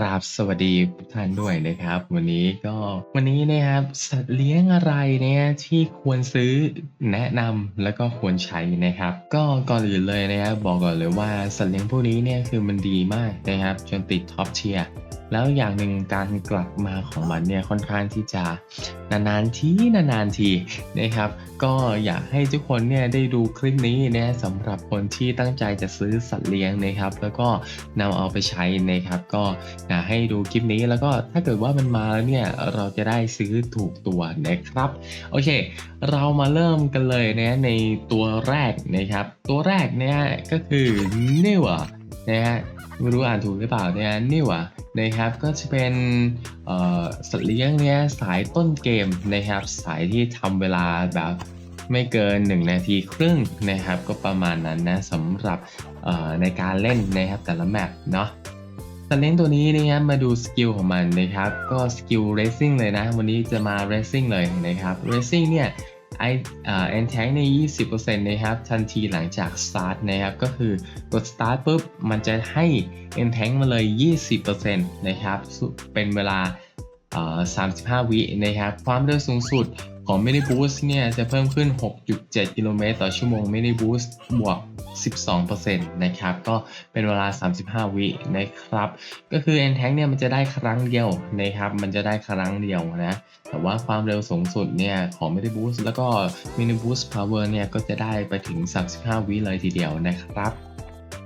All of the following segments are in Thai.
กราบสวัสดีทุกท่านด้วยนะครับ วันนี้ก็วันนี้นะครับสัตว์เลี้ยงอะไรเนี่ยที่ควรซื้อแนะนำแล้วก็ควรใช้นะครับ ก็ก่อนอื่นเลยนะครับบอกก่อนเลยว่าสัตว์เลี้ยงพวกนี้เนี่ยคือมันดีมากนะครับ จนติดท็อปเทียร์แล้วอย่างหนึ่งการกลับมาของมันเนี่ยค่อนข้างที่จะนานๆทีนานๆทีนะครับ ก็อยากให้ทุกคนเนี่ยได้ดูคลิปนี้นะสำหรับคนที่ตั้งใจจะซื้อสัตว์เลี้ยงนะครับ แล้วก็นำเอาไปใช้นะครับ ก็อยากให้ดูคลิปนี้แล้วก็ถ้าเกิดว่ามันมาแล้วเนี่ยเราจะได้ซื้อถูกตัวนะครับโอเค เรามาเริ่มกันเลยนะในตัวแรกนะครับ ตัวแรกเนี่ยก็คือนิวนะฮะไม่รู้อ่านถูกหรือเปล่าเนี่ยนิวนะครับก็จะเป็นสัตว์เลี้ยงเนี่ยสายต้นเกมนะครับ สายที่ทำเวลาแบบไม่เกิน 1 นาทีครึ่งนะครับ ก็ประมาณนั้นนะสำหรับในการเล่นนะครับแต่ละแมปเนาะ สัวเลี้ยงตัวนี้นะครับมาดูสกิลของมันนะครับ ก็สกิล racing เลยนะ วันนี้จะมา racing เลยนะครับ racing เนี่ยไอเอ่อ end tank ใน 20%นะครับทันทีหลังจาก start นะครับก็คือกด start ปุ๊บ มันจะให้ end tank มาเลย 20%นะครับ เป็นเวลา 35 วินะครับ ความเร็วสูงสุด ของ mini boost เนี่ยจะเพิ่มขึ้น 6.7 กิโลเมตรต่อชั่วโมง mini boost บวก 12%นะครับ ก็เป็นเวลา 35 วินะครับ ก็คือ n t a n k เนี่ยมันจะได้ครั้งเดียวนะครับ มันจะได้ครั้งเดียวนะ แต่ว่าความเร็วสูงสุดเนี่ยของ mini boost แล้วก็ mini boost power เนี่ยก็จะได้ไปถึง 35 วิเลยทีเดียวนะครับ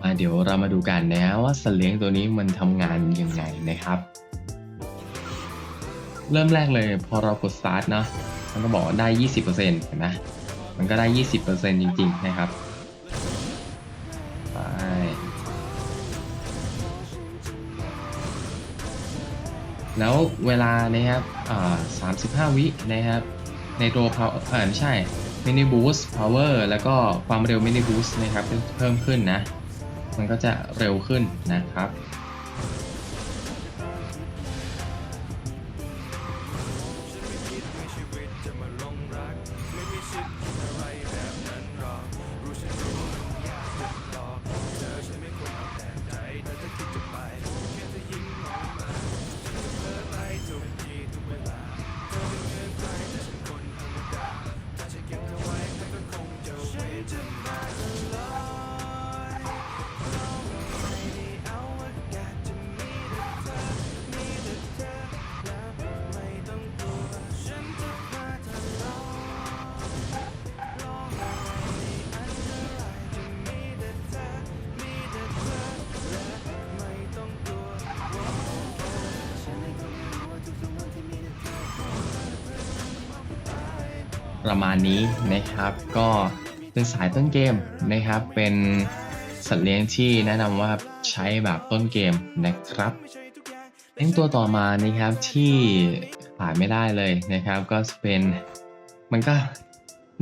มาเดี๋ยวเรามาดูกันนะว่าสัตว์เลี้ยงตัวนี้มันทำงานยังไงนะครับ เริ่มแรกเลยพอเรากด start เนาะ มันก็บอกว่าได้ 20%เห็นไหมมันก็ได้ 20%จริง ๆ นะครับ ไป แล้วเวลานะครับอ่า35วินะครับ ในตัว power เออไม่ใช่ mini boost power แล้วก็ความเร็ว mini boost นะครับเพิ่มขึ้นนะ มันก็จะเร็วขึ้นนะครับ ประมาณนี้นะครับ ก็เป็นสายต้นเกมนะครับ เป็นสัตว์เลี้ยงที่แนะนำว่าใช้แบบต้นเกมนะครับเลี้ยงตัวต่อมานะครับที่ขาดไม่ได้เลยนะครับ ก็เป็นมันก็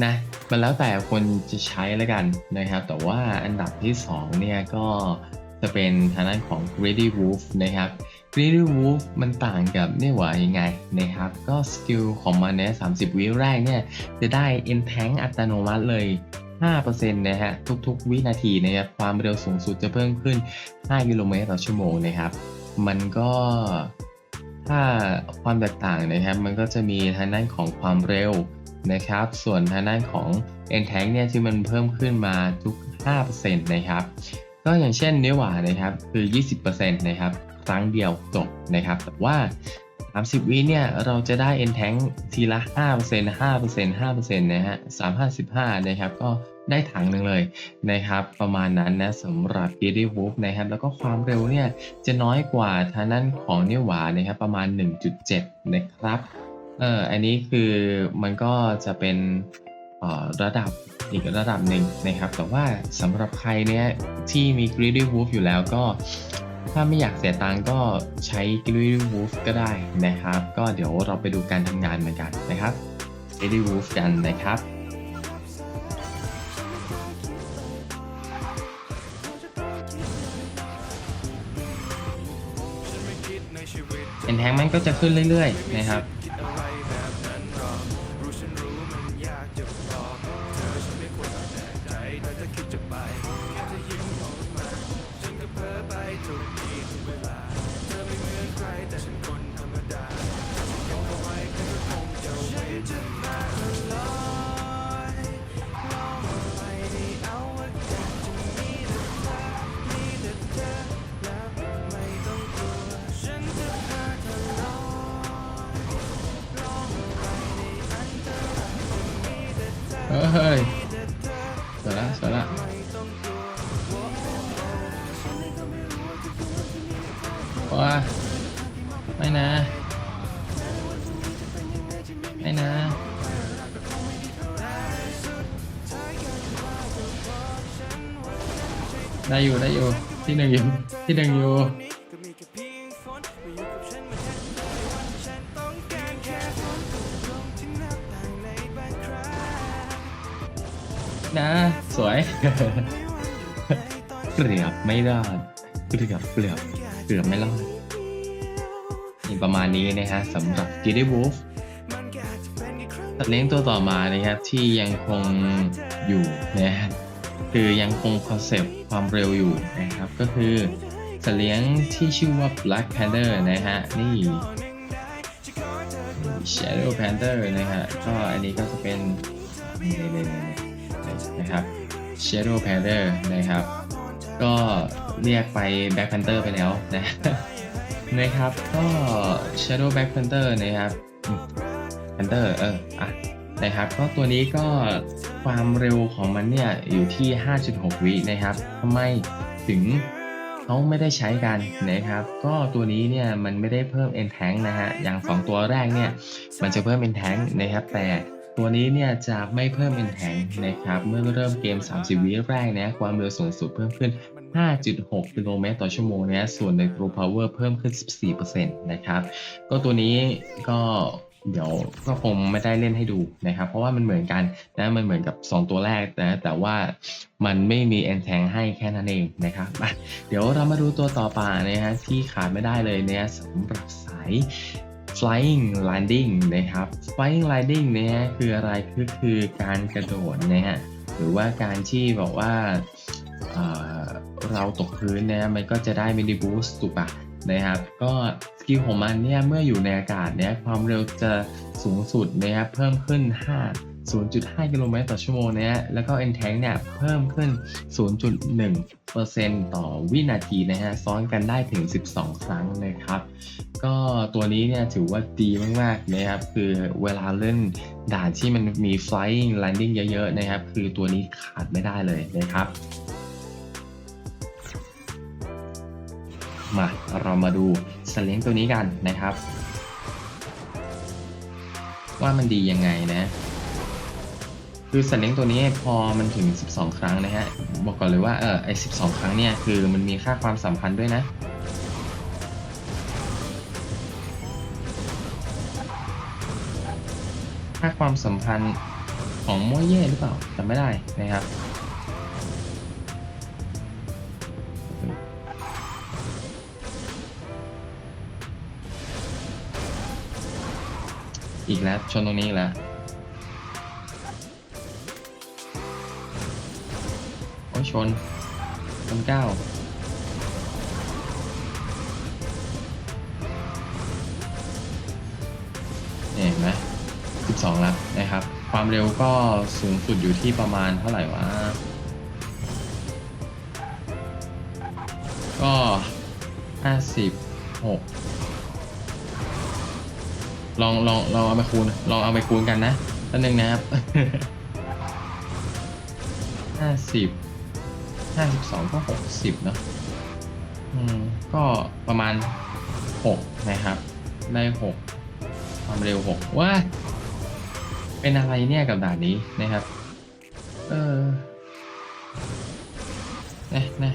นะมันแล้วแต่คนจะใช้แล้วกันนะครับ แต่ว่าอันดับที่สองเนี่ยก็จะเป็นทางด้านของ Greedy Wolf นะครับ Greedy Wolf มันต่างกับเนี่ยว่ายังไงนะครับ ก็สกิลของมันเนี่ย30วิแรกเนี่ย จะได้ End Tank อัตโนมัติเลย 5%นะฮะ ทุกๆ วินาทีนะครับ ความเร็วสูงสุดจะเพิ่มขึ้น 5 กิโลเมตรต่อชั่วโมงนะครับ มันก็ถ้าความแตกต่างนะครับ มันก็จะมีทางด้านของความเร็วนะครับ ส่วนทางด้านของ End Tank เนี่ยที่มันเพิ่มขึ้นมาทุก 5%นะครับ ก็อย่างเช่นเนื้อหวานนะครับ คือ 20%นะครับ ครั้งเดียวจบนะครับ แต่ว่า 30 วิเนี่ย เราจะได้ e n tank ทีละ 5% 5% 5%นะฮะ355 นะครับ ก็ได้ถังหนึ่งเลยนะครับ ประมาณนั้นนะสำหรับ g i d y Wolf นะครับ แล้วก็ความเร็วเนี่ยจะน้อยกว่าทางด้นของเนื้อหวานะครับ ประมาณ 1.7 นะครับ เอออันนี้คือมันก็จะเป็นออระดับอีกระดับหนึ่งนะครับ แต่ว่าสำหรับใครเนี่ยที่มี Greedy Wolf อยู่แล้วก็ ถ้าไม่อยากเสียตังก็ใช้ Greedy Wolf ก็ได้นะครับ ก็เดี๋ยวเราไปดูการทำงานเหมือนกันนะครับ Greedy Wolf กันนะครับเอ็นแทงมันก็จะขึ้นเรื่อยๆนะครับ เฮ้ยสวยละสวยละว้าไม่นะ ไม่นะได้อยู่ได้อยู่ที่หนึ่งอยู่ที่หนึ่งอยู่ เกือบไม่รอดเกือบเกือบเกือบไม่รอดนี่ประมาณนี้นะฮะสำหรับ g i d d y Wolf สัตว์เลี้ยงตัวต่อมานะครับที่ยังคงอยู่นะฮะคือยังคงคอนเซปต์ความเร็วอยู่นะครับ ก็คือสัตว์เลี้ยงที่ชื่อว่า Black Panther นะฮะนี่ Shadow Panther นะฮะก็อันนี้ก็จะเป็นนี่นะครับ Shadow Panther นะครับ ก็เรียกไป Black Panther ไปแล้วนะนะครับ ก็ Shadow Black Panther นะครับ Panther เอออะนะครับก็ตัวนี้ก็ความเร็วของมันเนี่ยอยู่ที่ 5.6 วินะครับทำไมถึงเขาไม่ได้ใช้กันนะครับ ก็ตัวนี้เนี่ยมันไม่ได้เพิ่ม e n tank นะฮะอย่าง 2 ตัวแรกเนี่ยมันจะเพิ่ม e n tank นะครับแต่ ตัวนี้เนี่ยจะไม่เพิ่ม end tank นะครับ เมื่อเริ่มเกม 30 วิแรกนะความเร็วสูงสุดเพิ่มขึ้น 5.6 กิโลเมตรต่อชั่วโมงนะส่วนใน True Power เพิ่มขึ้น 14%นะครับ ก็ตัวนี้ก็เดี๋ยวก็คงไม่ได้เล่นให้ดูนะครับ เพราะว่ามันเหมือนกันนะมันเหมือนกับ 2 ตัวแรกนะแต่ว่ามันไม่มี e n t a n g ให้แค่นั้นเองนะครับเดี๋ยวเรามาดูตัวต่อไปนะฮะที่ขาดไม่ได้เลยเนี่ยสำหรับสาย flying landing นะครับ flying landing เนี่ยคืออะไรคือคือการกระโดดนะฮะหรือว่าการที่บอกว่าเอ่อเราตกพื้นเนี่ยมันก็จะได้ mini boost ถูกปะนะครับ ก็สกิลของมันเนี่ยเมื่ออยู่ในอากาศเนี่ยความเร็วจะสูงสุดนะครับเพิ่มขึ้น 5 0.5 กิโลเมตรต่อชั่วโมงเนี่ยแล้วก็ e n t a n k เนี่ยเพิ่มขึ้น 0.1%ต่อวินาทีนะฮะ ซ้อนกันได้ถึง 12 ครั้งนะครับ ก็ตัวนี้เนี่ยถือว่าดีมากๆนะครับ คือเวลาเล่นด่านที่มันมี flying landing เยอะๆนะครับ คือตัวนี้ขาดไม่ได้เลยนะครับมาเรามาดูสเล้งตัวนี้กันนะครับ ว่ามันดียังไงนะ คือสัตว์เลี้ยงตัวนี้พอมันถึง 12 ครั้งนะฮะ บอกก่อนเลยว่าเออไอ12ครั้งเนี่ยคือมันมีค่าความสำคัญด้วยนะ ค่าความสัมพันธ์ของโมเย่หรือเปล่าจำไม่ได้นะครับอีกแล้วชนตรงนี้อีกแล้ว ชนชนเก้าเนี่ยเห็นไหม12แล้วนะครับ ความเร็วก็สูงสุดอยู่ที่ประมาณเท่าไหร่วะ ก็56ลองลองลองเอาไปคูณ ลองเอาไปคูณกันนะตัวหนึ่งนะครับห้าสิบ ห้าสิบสองก็หกสิบเนาะอืม ก็ประมาณหกนะครับ ได้หกความเร็วหกว้าเป็นอะไรเนี่ยกับด่านนี้นะครับ เออนะนะ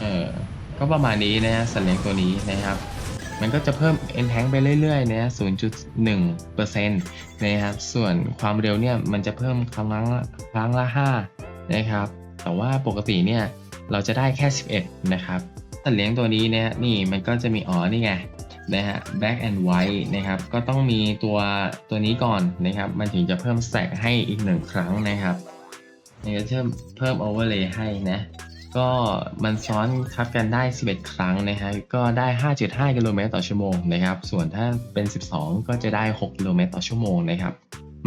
เออก็ประมาณนี้นะฮะสัตว์เลี้ยงตัวนี้นะครับ มันก็จะเพิ่ม e n t a n k ไปเรื่อยๆนะฮะ0.1%นะครับ ส่วนความเร็วเนี่ยมันจะเพิ่มครั้งละครั้งละ 5 นะครับ แต่ว่าปกติเนี่ยเราจะได้แค่ 11 นะครับสัตว์เลี้ยงตัวนี้เนี่ยนี่มันก็จะมีอ๋อนี่ไงนะฮะ black and white นะครับ ก็ต้องมีตัวตัวนี้ก่อนนะครับ มันถึงจะเพิ่ม stack ให้อีกหนึ่งครั้งนะครับนี่ก็เพิ่มเพิ่ม overlay ให้นะ ก็มันซ้อนทับกันได้ 11 ครั้งนะฮะก็ได้ 5.5 กิโลเมตรต่อชั่วโมงนะครับ ส่วนถ้าเป็น 12 ก็จะได้ 6 กิโลเมตรต่อชั่วโมงนะครับ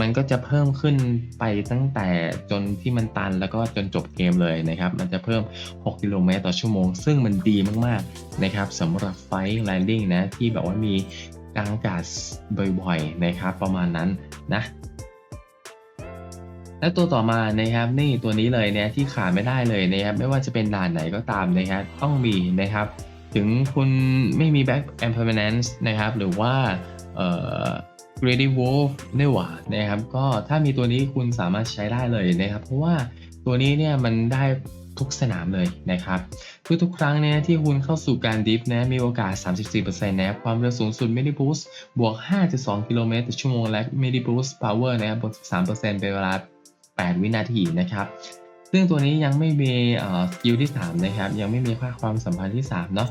มันก็จะเพิ่มขึ้นไปตั้งแต่จนที่มันตันแล้วก็จนจบเกมเลยนะครับ มันจะเพิ่ม 6 กิโลเมตรต่อชั่วโมง ซึ่งมันดีมากๆนะครับสำหรับไฟแลนดิ้งนะที่แบบว่ามีกลางอากาศบ่อยๆนะครับประมาณนั้นนะ และตัวต่อมานะครับนี่ตัวนี้เลยเนี่ยที่ขาดไม่ได้เลยนะครับไม่ว่าจะเป็นด่านไหนก็ตามนะครับต้องมีนะครับ ถึงคุณไม่มี back and permanence นะครับหรือว่า เอ่อ greedy wolf เนี่ยหว่านะครับก็ถ้ามีตัวนี้คุณสามารถใช้ได้เลยนะครับ เพราะว่าตัวนี้เนี่ยมันได้ทุกสนามเลยนะครับทุกๆครั้งเนี่ยที่คุณเข้าสู่การดิฟนะมีโอกาส 34%นะครับความเร็วสูงสุด midi boost บวก 5.2 กิโลเมตรต่อชั่วโมงและ midi boost power นะครับบวก 13%เป็นเวลา 8 วินาทีนะครับ ซึ่งตัวนี้ยังไม่มีสกิลที่ 3 นะครับ ยังไม่มีค่าความสัมพันธ์ที่ 3 เนาะ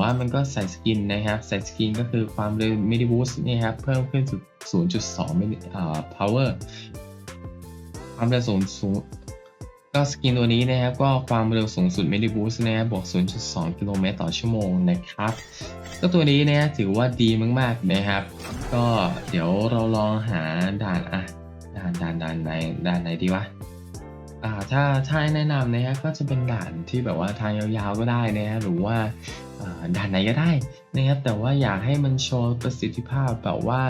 ว่ามันก็ใส่สกินนะครับ ใส่สกินก็คือความเร็ว midi boost นี่ครับ เพิ่มขึ้นสุด0.2มิลลิเอ่อ power ความเร็วสูงสูงก็สกินตัวนี้นะครับ ก็ความเร็วสูงสุด midi boost นะครับบวก 0.2 กิโลเมตรต่อชั่วโมงนะครับ ก็ตัวนี้นี่ยถือว่าดีมาก ๆ นะครับ ก็เดี๋ยวเราลองหาด่านอะ ด่านด่านด่านไหนด่านไหนดีวะอ่าถ้าถ้าให้แนะนำนะฮะก็จะเป็นด่านที่แบบว่าทางยาวๆก็ได้นะฮะหรือว่าอ่าด่านไหนก็ได้นะครับแต่ว่าอยากให้มันโชว์ประสิทธิภาพแบบว่า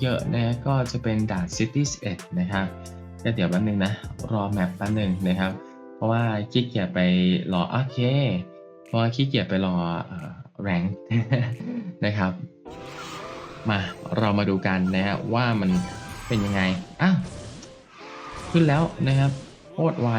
เยอะๆนะฮะก็จะเป็นด่าน City 11นะครับก็เดี๋ยวแป๊บนึงนะ รอแมปแป๊บนึงนะครับ เพราะว่าขี้เกียจไปรอโอเค เพราะว่าขี้เกียจไปรอแรงนะครับ มาเรามาดูกันนะฮะว่ามัน เป็นยังไง อ้าว ขึ้นแล้วนะครับโคตรไว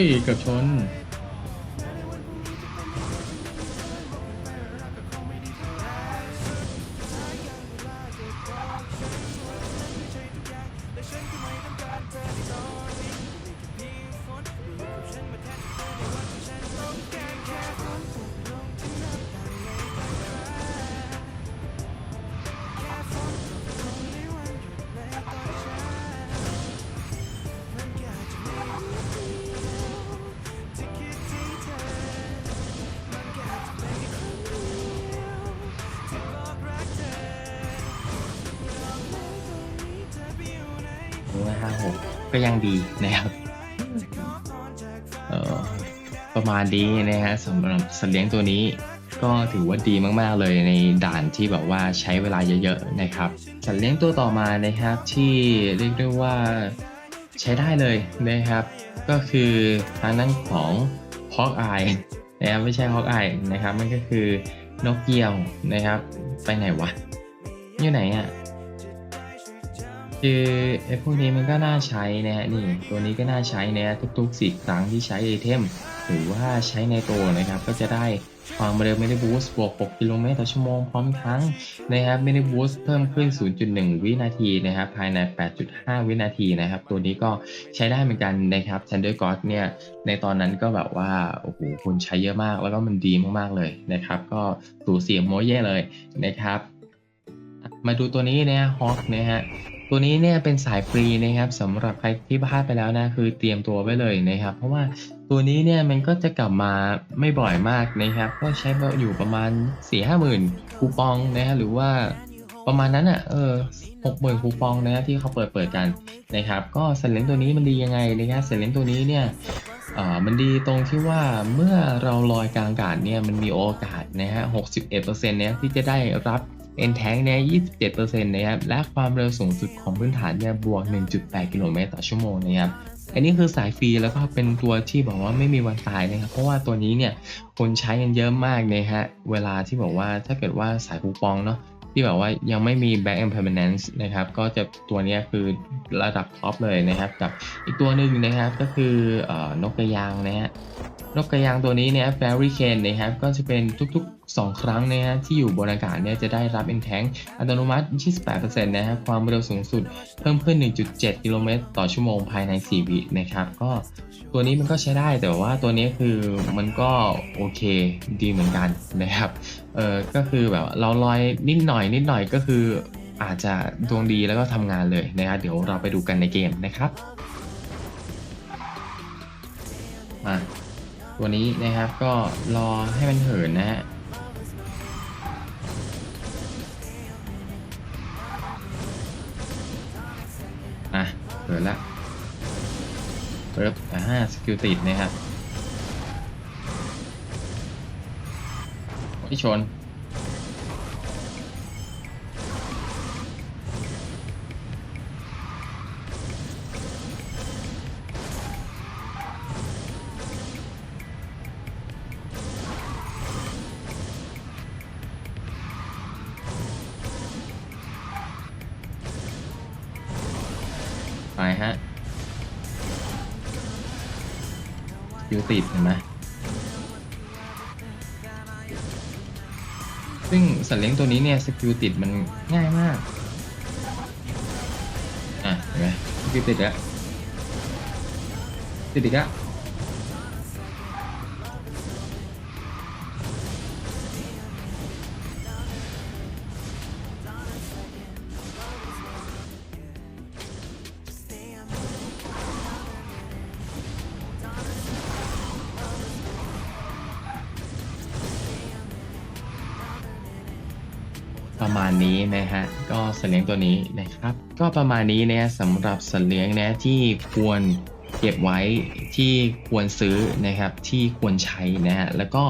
ยเกือบชน ห้าหกก็ยังดีนะครับเออประมาณนี้นะฮะสำหรับสัตว์เลี้ยงตัวนี้ ก็ถือว่าดีมากๆเลยในด่านที่แบบว่าใช้เวลาเยอะๆนะครับ สัตว์เลี้ยงตัวต่อมานะครับที่เรียกได้ว่าใช้ได้เลยนะครับ ก็คือทางด้านของฮอกอายนะครับไม่ใช่ฮอกอายนะครับมันก็คือนกเหยี่ยวนะครับ ไปไหนวะอยู่ไหนอะ คือไอ้พวกนี้มันก็น่าใช้นะฮะนี่ตัวนี้ก็น่าใช้นะทุกๆ 10 ครั้งที่ใช้ไอเทม หรือว่าใช้ในตัวนะครับ ก็จะได้ความเร็วไม่ได้บูสต์บวก 6 กิโลเมตรต่อชั่วโมงพร้อมทั้งนะครับไม่ได้บูสต์เพิ่มขึ้น 0.1 วินาทีนะครับภายใน 8.5 วินาทีนะครับ ตัวนี้ก็ใช้ได้เหมือนกันนะครับ Thunder God เนี่ยในตอนนั้นก็แบบว่าโอ้โหคนใช้เยอะมาก แล้วก็มันดีมากๆเลยนะครับ ก็สูเสียงโมเย่เลยนะครับ มาดูตัวนี้นะฮอกนะฮะ ตัวนี้เนี่ยเป็นสายฟรีนะครับสำหรับใครที่พลาดไปแล้วนะคือเตรียมตัวไว้เลยนะครับ เพราะว่าตัวนี้เนี่ยมันก็จะกลับมาไม่บ่อยมากนะครับ ก็ใช้อยู่ประมาณ4ี่ห้าหมื่นคูปองนะฮะหรือว่าประมาณนั้นอะเออหกหมื่นคูปองนะที่เขาเปิดเปิดกันนะครับ ก็สัตว์เลี้ยงตัวนี้มันดียังไงนะครับสัตว์เลี้ยงตัวนี้เนี่ยเอ่อมันดีตรงที่ว่าเมื่อเราลอยกลางอากาศเนี่ยมันมีโอกาสนะฮะ61%เนี่ยที่จะได้รับ e n t a n k เนี่ย27%นะครับ และความเร็วสูงสุดของพื้นฐานเนี่ยบวก 1.8 กิโลเมตรต่อชั่วโมงนะครับ อันนี้คือสายฟรีแล้วก็เป็นตัวที่บอกว่าไม่มีวันตายนะครับ เพราะว่าตัวนี้เนี่ยคนใช้กันเยอะมากนะฮะ เวลาที่บอกว่าถ้าเกิดว่าสายคูปองเนาะ ที่แบบว่ายังไม่มี back and permanence นะครับ ก็จะตัวนี้คือระดับท็อปเลยนะครับ กับอีกตัวหนึ่งนะครับก็คือออนกกระยางนะฮะนกกระยางตัวนี้เนี่ย Fairy Cane นะครับ ก็จะเป็นทุกๆ 2 ครั้งนะฮะที่อยู่บนอากาศเนี่ยจะได้รับ e n t a n k อัตโนมัติ 28%นะฮะความเร็วสูงสุดเพิ่มขึ้น 1.7 กิโลเมตรต่อชั่วโมงภายใน 4 วินะครับ ก็ตัวนี้มันก็ใช้ได้แต่ว่าตัวนี้คือมันก็โอเคดีเหมือนกันนะครับ เออก็คือแบบเราลอยนิดหน่อยนิดหน่อยก็คืออาจจะดวงดีแล้วก็ทำงานเลยนะครับเดี๋ยวเราไปดูกันในเกมนะครับมาตัวนี้นะครับก็รอให้มันเหินนะฮะอะเหินละเปิบอ่าสกิลติดนะครับ ที่ชน ไปฮะสกิลติดเห็นไหม ซึ่งสัตว์เลี้ยงตัวนี้เนี่ยสกิลติดมันง่ายมาก อะเห็นไหมสกิลติดแล้วติดอีกแล้ว มาณนี้นะฮะก็สัตว์เลี้ยงตัวนี้นะครับ ก็ประมาณนี้นะสำหรับสัตว์เลี้ยงนะที่ควรเก็บไว้ที่ควรซื้อนะครับที่ควรใช้นะฮะแล้วก็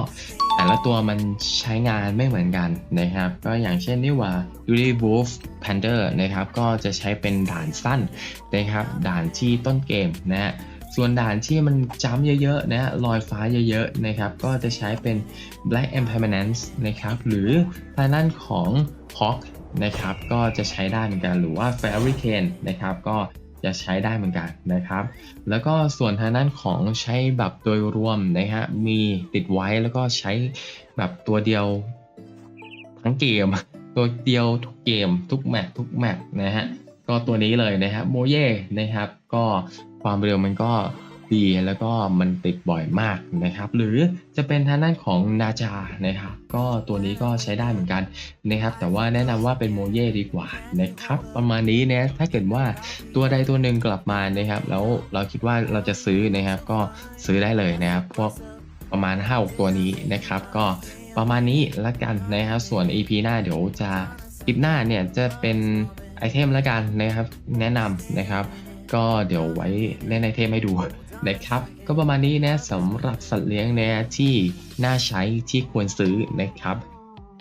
แต่ละตัวมันใช้งานไม่เหมือนกันนะครับ ก็อย่างเช่นนี่ว่า u d y Wolf Panther นะครับ ก็จะใช้เป็นด่านสั้นนะครับ ด่านที่ต้นเกมนะฮะ ส่วนด่านที่มันจ้ำเยอะๆนะฮะลอยฟ้าเยอะๆนะครับ ก็จะใช้เป็น Black Impermanence นะครับ หรือทางด้านของ Hawk นะครับ ก็จะใช้ได้เหมือนกัน หรือว่า Fairy Cane นะครับ ก็จะใช้ได้เหมือนกันนะครับ แล้วก็ส่วนทางด้านของใช้แบบโดยรวมนะฮะ มีติดไว้แล้วก็ใช้แบบตัวเดียวทั้งเกม ตัวเดียวทุกเกม ทุกแมปทุกแมปนะฮะ ก็ตัวนี้เลยนะครับโมเย่นะครับ ก็ความเร็วมันก็ดีแล้วก็มันติดบ่อยมากนะครับ หรือจะเป็นทางด้านของนาจานะครับก็ตัวนี้ก็ใช้ได้เหมือนกันนะครับ แต่ว่าแนะนำว่าเป็นโมเย่ดีกว่านะครับ ประมาณนี้นะถ้าเกิดว่าตัวใดตัวหนึ่งกลับมานะครับ แล้วเราคิดว่าเราจะซื้อนะครับ ก็ซื้อได้เลยนะครับ พวกประมาณ5 6ตัวนี้นะครับ ก็ประมาณนี้ละกันนะครับ ส่วน EP หน้าเดี๋ยวจะคลิปหน้าเนี่ยจะเป็นไอเทมละกันนะครับ แนะนำนะครับ ก็เดี๋ยวไว้เล่นเทมให้ดูนะครับ ก็ประมาณนี้นะสำหรับสัตว์เลี้ยงนะที่น่าใช้ที่ควรซื้อนะครับ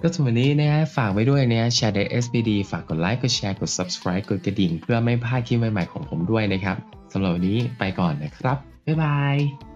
ก็ส่วนวันนี้นะฮะฝากไว้ด้วยนะแชร์เด SPD ฝากกดไลค์กดแชร์กด subscribe กดกระดิ่ง เพื่อไม่พลาดคลิปใหม่ๆของผมด้วยนะครับสำหรับวันนี้ไปก่อนนะครับ บ๊ายบาย